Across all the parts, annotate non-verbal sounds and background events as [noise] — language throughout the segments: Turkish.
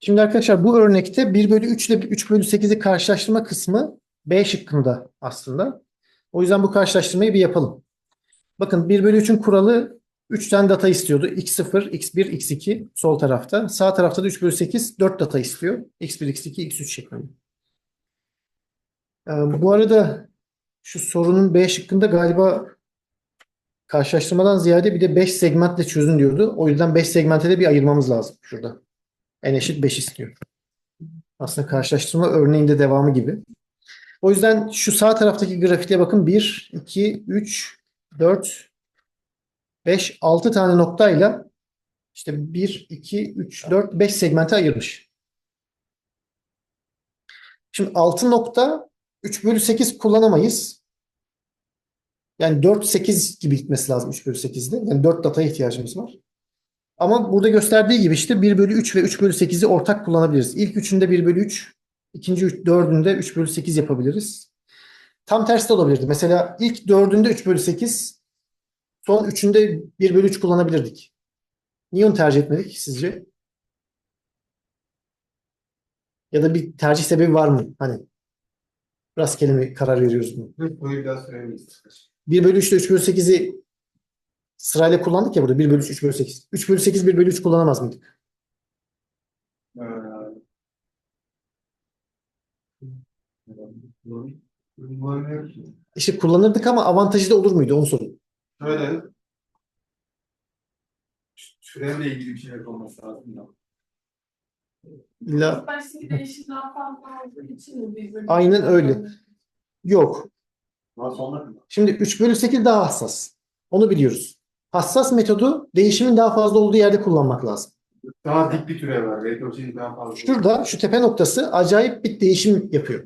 Şimdi arkadaşlar bu örnekte 1 bölü 3 ile 3 bölü 8'i karşılaştırma kısmı B şıkkında aslında. O yüzden bu karşılaştırmayı bir yapalım. Bakın 1 bölü 3'ün kuralı 3 tane data istiyordu. x0, x1, x2 sol tarafta. Sağ tarafta da 3 bölü 8 4 data istiyor. x1, x2, x3 şeklinde. Ee, bu arada şu sorunun B şıkkında galiba karşılaştırmadan ziyade bir de 5 segmentle çözün diyordu. O yüzden 5 segmente de bir ayırmamız lazım şurada. N eşit 5 istiyor. Aslında karşılaştırma örneğinde devamı gibi. O yüzden şu sağ taraftaki grafiğe bakın. 1, 2, 3, 4, 5, 6 tane noktayla işte 1, 2, 3, 4, 5 segmente ayırmış. Şimdi 6 nokta 3 bölü 8 kullanamayız. Yani 4, 8 gibi gitmesi lazım 3 bölü 8'de. Yani 4 dataya ihtiyacımız var. Ama burada gösterdiği gibi işte 1 bölü 3 ve 3 bölü 8'i ortak kullanabiliriz. İlk üçünde 1 bölü 3, ikinci üç, dördünde 3 bölü 8 yapabiliriz. Tam tersi de olabilirdi. Mesela ilk dördünde 3 bölü 8, son üçünde 1 bölü 3 kullanabilirdik. Niye onu tercih etmedik sizce? Ya da bir tercih sebebi var mı? Hani rastgele mi karar veriyoruz bunu? Burayı biraz söylemeyiz. 1 bölü 3 ile 3 bölü 8'i sırayla kullandık ya burada. 1 bölü 3, 3 bölü 8. 3 bölü 8, 1 bölü 3 kullanamaz mıydık? Ee. İşte kullanırdık ama avantajı da olur muydu? Onu sorayım. Şöyle Türevle ilgili bir şeyler olması lazım. da. İlla Başka değişim daha fazla olduğu için mi bir bölüm? Aynen öyle. yok. Daha sonra mı? Şimdi 3 bölü 8 daha hassas. Onu biliyoruz. Hassas metodu değişimin daha fazla olduğu yerde kullanmak lazım. Daha dik bir türev var. Şeyin daha fazla. Şurada şu tepe noktası acayip bir değişim yapıyor.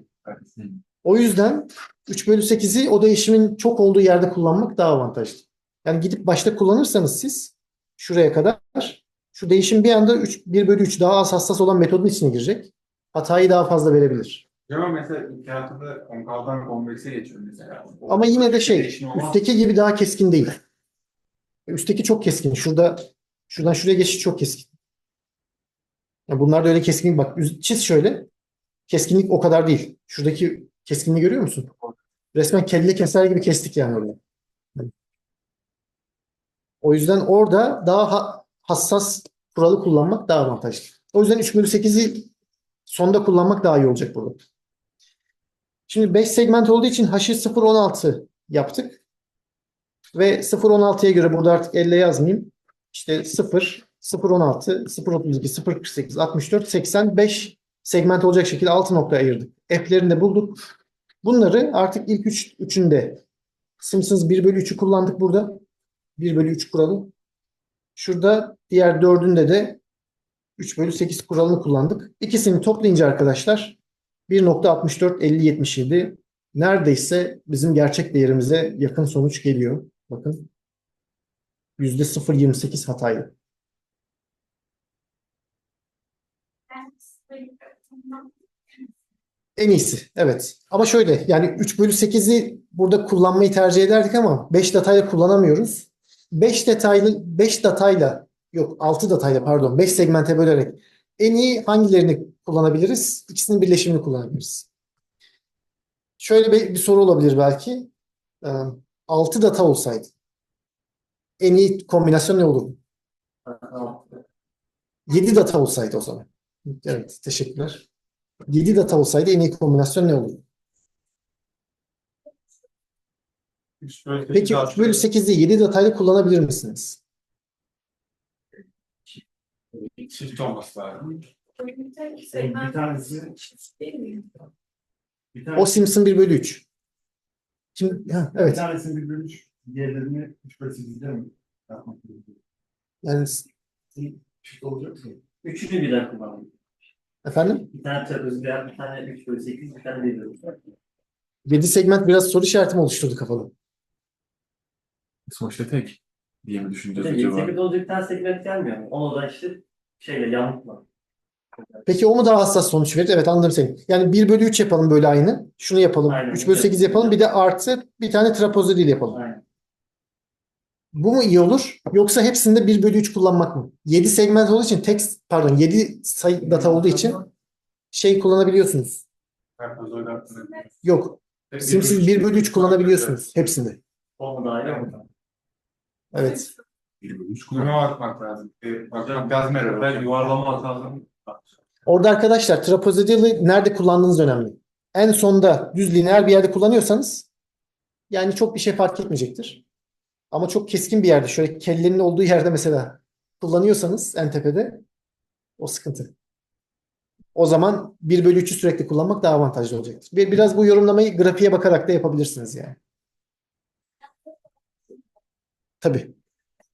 O yüzden 3 bölü 8'i o değişimin çok olduğu yerde kullanmak daha avantajlı. Yani gidip başta kullanırsanız siz şuraya kadar şu değişim bir anda 3, 1 bölü 3 daha az hassas olan metodun içine girecek. Hatayı daha fazla verebilir. Ama mesela inkiyatında konkavdan konvekse geçiyor mesela. O- Ama yine de şey üstteki gibi daha keskin değil. Üstteki çok keskin. Şurada şuradan şuraya geçiş çok keskin. Ya bunlar da öyle keskin. Bak çiz şöyle. Keskinlik o kadar değil. Şuradaki keskinliği görüyor musun? Resmen kelle keser gibi kestik yani orada. O yüzden orada daha ha- hassas kuralı kullanmak daha avantajlı. O yüzden 3 bölü 8'i sonda kullanmak daha iyi olacak burada. Şimdi 5 segment olduğu için H'ı 0.16 yaptık. Ve 0.16'ya göre burada artık elle yazmayayım. İşte 0, 0.16, 0.32, 0.48, 64, 85 segment olacak şekilde 6 nokta ayırdık. F'lerini de bulduk. Bunları artık ilk üç, üçünde Simpsons 1 bölü 3'ü kullandık burada. 1 bölü 3 kuralı. Şurada diğer dördünde de 3 bölü 8 kuralını kullandık. İkisini toplayınca arkadaşlar 1.64 50 77 neredeyse bizim gerçek değerimize yakın sonuç geliyor. Bakın %0.28 hataylı. En iyisi. Evet. Ama şöyle yani 3 bölü 8'i burada kullanmayı tercih ederdik ama 5 datayla kullanamıyoruz. 5 detaylı 5 datayla yok 6 datayla pardon 5 segmente bölerek en iyi hangilerini kullanabiliriz? İkisinin birleşimini kullanabiliriz. Şöyle bir, bir soru olabilir belki. 6 data olsaydı en iyi kombinasyon ne olurdu? 7 data olsaydı o zaman. Evet, teşekkürler. 7 data olsaydı en iyi kombinasyon ne olurdu? Üç bölü sekiz Peki daha 3 bölü 8'i 7 datayla kullanabilir misiniz? Çift olması lazım. Bir Bir tanesi- O Simpson 1 bölü 3. Şimdi, ha, evet. tanesini bir bölü üç, diğerlerini üç bölü sekizde mi yapmak gerekiyor? Yani, Çift olacak mı? Üçünü birden kullanalım. efendim? Bir tane trapezler, bir tane üç bölü sekiz, bir tane bir bölü üç. 7 segment biraz soru işareti mi oluşturdu kafada? Sonuçta tek diye mi düşüneceğiz acaba? sekiz olacak bir tane segment gelmiyor mu? Onu da işte şeyle yamukla. Peki o mu daha hassas sonuç verir? Evet anladım seni. Yani 1 bölü 3 yapalım böyle aynı. Şunu yapalım. Aynen. 3 bölü 8 yapalım. Bir de artı bir tane trapezodil yapalım. Aynen. Bu mu iyi olur? Yoksa hepsinde 1 bölü 3 kullanmak mı? 7 segment olduğu için tek pardon 7 sayı data olduğu için şey kullanabiliyorsunuz. Hakkında. Yok. Simsiz 1 bölü 3 kullanabiliyorsunuz hepsinde. O mu dahil mi? Evet. Kullanıma bakmak lazım. Bir Bakmak lazım herhalde. Ben yuvarlama lazım. Orada arkadaşlar trapezoidal'ı nerede kullandığınız önemli. En sonda düz lineer bir yerde kullanıyorsanız yani çok bir şey fark etmeyecektir. Ama çok keskin bir yerde şöyle kellenin olduğu yerde mesela kullanıyorsanız en tepede o sıkıntı. O zaman 1 bölü 3'ü sürekli kullanmak daha avantajlı olacaktır. Bir, biraz bu yorumlamayı grafiğe bakarak da yapabilirsiniz yani. Tabii.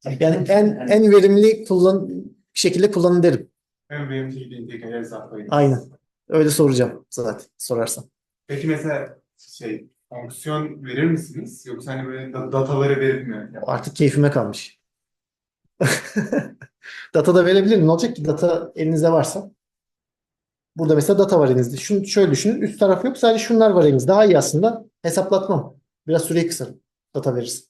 Yani en en verimli kullan şekilde kullanın derim. En benim şekilde integral hesaplayın. Aynen. Öyle soracağım zaten sorarsan. Peki mesela şey fonksiyon verir misiniz? Yoksa hani böyle da- dataları verip mi? Yani Artık keyfime kalmış. [laughs] Data da verebilirim. Ne olacak ki? Data elinizde varsa. Burada mesela data var elinizde. Şunu şöyle düşünün. Üst taraf yok. Sadece şunlar var elinizde. Daha iyi aslında. Hesaplatmam. Biraz süreyi kısarım. Data verirsin.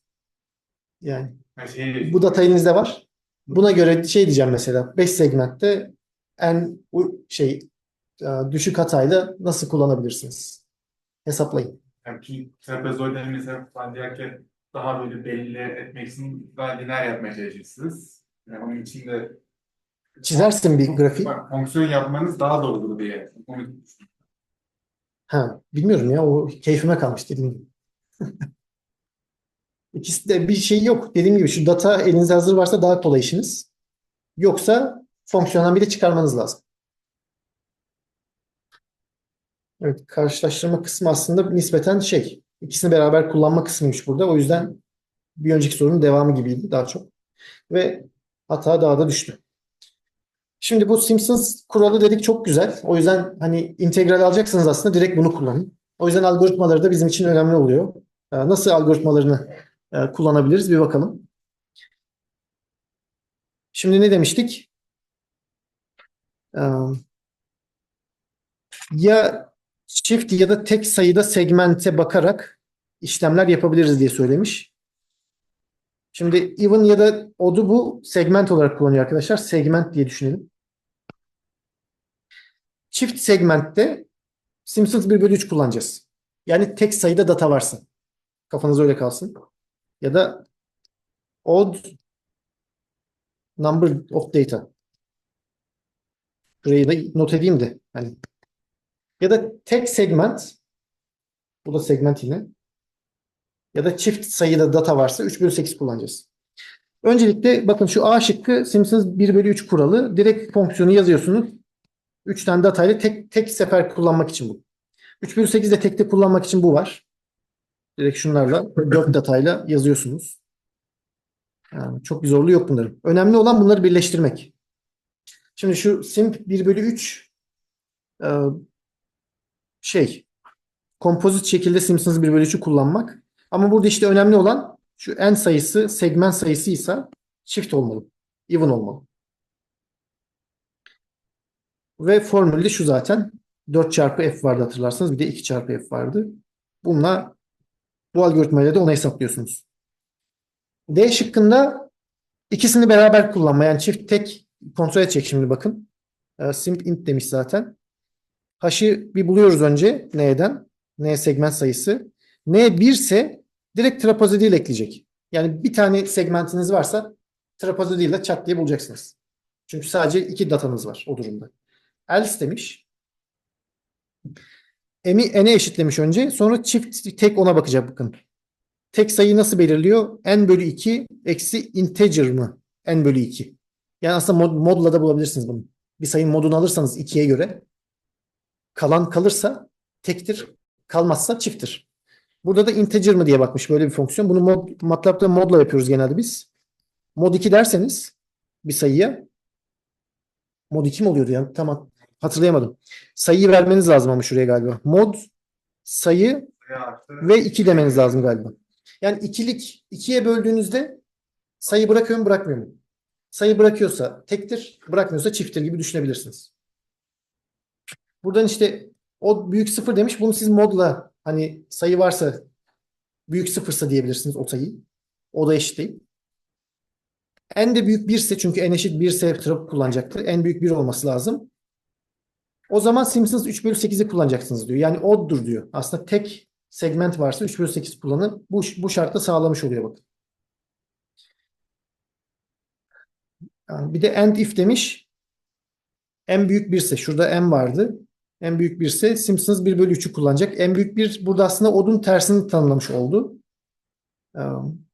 Yani hani şey, bu data elinizde var. Buna göre şey diyeceğim mesela 5 segmentte en şey e, düşük hatayla nasıl kullanabilirsiniz? Hesaplayın. yani ki falan derken daha böyle belli etmek için daha lineer yapmaya çalışırsınız. Yani onun için de Çizersin bir grafik. Fonksiyon yapmanız daha doğru diye. Onu Ha, bilmiyorum ya o keyfime kalmış dediğim gibi. [laughs] İkisi de bir şey yok. Dediğim gibi şu data elinizde hazır varsa daha kolay işiniz. Yoksa fonksiyondan bir de çıkarmanız lazım. Evet, karşılaştırma kısmı aslında nispeten şey. ikisini beraber kullanma kısmıymış burada. O yüzden bir önceki sorunun devamı gibiydi daha çok. Ve hata daha da düştü. Şimdi bu Simpsons kuralı dedik çok güzel. O yüzden hani integral alacaksınız aslında direkt bunu kullanın. O yüzden algoritmaları da bizim için önemli oluyor. Ee, Nasıl algoritmalarını e, kullanabiliriz bir bakalım. Şimdi ne demiştik? Ee, Ya çift ya da tek sayıda segmente bakarak işlemler yapabiliriz diye söylemiş. Şimdi even ya da odd'u bu segment olarak kullanıyor arkadaşlar. Segment diye düşünelim. Çift segmentte Simpsons 1 bölü 3 kullanacağız. Yani tek sayıda data varsa. Kafanız öyle kalsın. Ya da odd number of data. Burayı da not edeyim de. Hani. Ya da tek segment. Bu da segment yine. Ya da çift sayıda data varsa 3 bölü 8 kullanacağız. Öncelikle bakın şu A şıkkı Simpsons 1 bölü 3 kuralı. Direkt fonksiyonu yazıyorsunuz. 3 tane datayla tek tek sefer kullanmak için bu. 3 bölü 8 de tekte kullanmak için bu var. Direkt şunlarla 4 datayla yazıyorsunuz. Yani çok bir zorluğu yok bunların. Önemli olan bunları birleştirmek. Şimdi şu simp 1 bölü 3 e, şey kompozit şekilde Simpsons 1 bölü 3'ü kullanmak. Ama burada işte önemli olan şu n sayısı segment sayısıysa çift olmalı. Even olmalı. Ve formülü de şu zaten. 4 çarpı f vardı hatırlarsanız. Bir de 2 çarpı f vardı. Bununla bu algoritmayla da onu hesaplıyorsunuz. D şıkkında ikisini beraber kullanma. Yani çift tek kontrol edecek şimdi bakın. Ee, Simp int demiş zaten. H'ı bir buluyoruz önce. N'den. N segment sayısı. N 1 ise direkt trapezoidal ekleyecek. Yani bir tane segmentiniz varsa trapezoidal ile çat diye bulacaksınız. Çünkü sadece iki datanız var o durumda. Else demiş. M'i n'e eşitlemiş önce. Sonra çift tek ona bakacak bakın. Tek sayıyı nasıl belirliyor? n bölü 2 eksi integer mı? n bölü 2. Yani aslında mod, modla da bulabilirsiniz bunu. Bir sayının modunu alırsanız 2'ye göre kalan kalırsa tektir. Kalmazsa çifttir. Burada da integer mı diye bakmış böyle bir fonksiyon. Bunu mod, MATLAB'da modla yapıyoruz genelde biz. Mod 2 derseniz bir sayıya mod 2 mi oluyordu ya? Tamam. Hatırlayamadım. Sayıyı vermeniz lazım ama şuraya galiba. Mod sayı ve 2 demeniz lazım galiba. Yani ikilik ikiye böldüğünüzde sayı bırakıyor mu bırakmıyor mu? Sayı bırakıyorsa tektir, bırakmıyorsa çifttir gibi düşünebilirsiniz. Buradan işte o büyük sıfır demiş. Bunu siz modla hani sayı varsa büyük sıfırsa diyebilirsiniz o sayıyı. O da eşit değil. En de büyük 1 ise çünkü en eşit 1 ise trafik kullanacaktır. En büyük 1 olması lazım. O zaman Simpsons 3 bölü 8'i kullanacaksınız diyor. Yani odd'dur diyor. Aslında tek segment varsa 3 bölü 8 kullanın. Bu, bu şartta sağlamış oluyor bakın. Yani bir de end if demiş. En büyük 1 ise şurada n vardı. En büyük 1 ise Simpsons 1 bölü 3'ü kullanacak. En büyük 1 burada aslında odun tersini tanımlamış oldu. Um,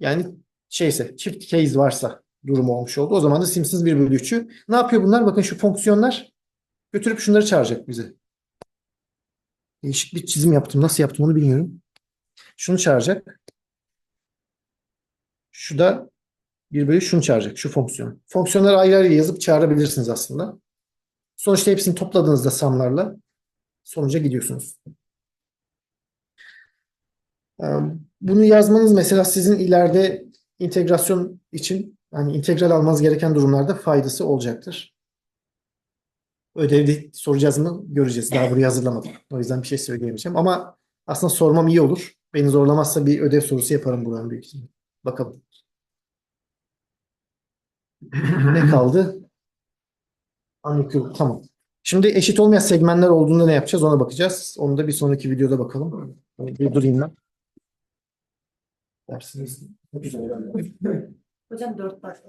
Yani şeyse çift case varsa durumu olmuş oldu. O zaman da Simpsons 1 bölü 3'ü. Ne yapıyor bunlar? Bakın şu fonksiyonlar götürüp şunları çağıracak bize. Değişik bir çizim yaptım. Nasıl yaptım onu bilmiyorum. Şunu çağıracak. Şu da 1 bölü şunu çağıracak. Şu fonksiyon. Fonksiyonları ayrı ayrı yazıp çağırabilirsiniz aslında. Sonuçta hepsini topladığınızda samlarla sonuca gidiyorsunuz. Ee, Bunu yazmanız mesela sizin ileride integrasyon için hani integral almanız gereken durumlarda faydası olacaktır. Ödevde soracağız mı göreceğiz. Daha burayı hazırlamadım. O yüzden bir şey söyleyemeyeceğim. Ama aslında sormam iyi olur. Beni zorlamazsa bir ödev sorusu yaparım buradan büyük ihtimalle. Bakalım. Ne kaldı? Unequal. Tamam. Şimdi eşit olmayan segmentler olduğunda ne yapacağız ona bakacağız. Onu da bir sonraki videoda bakalım. Bir durayım ben. Dersiniz. Hocam dört dakika.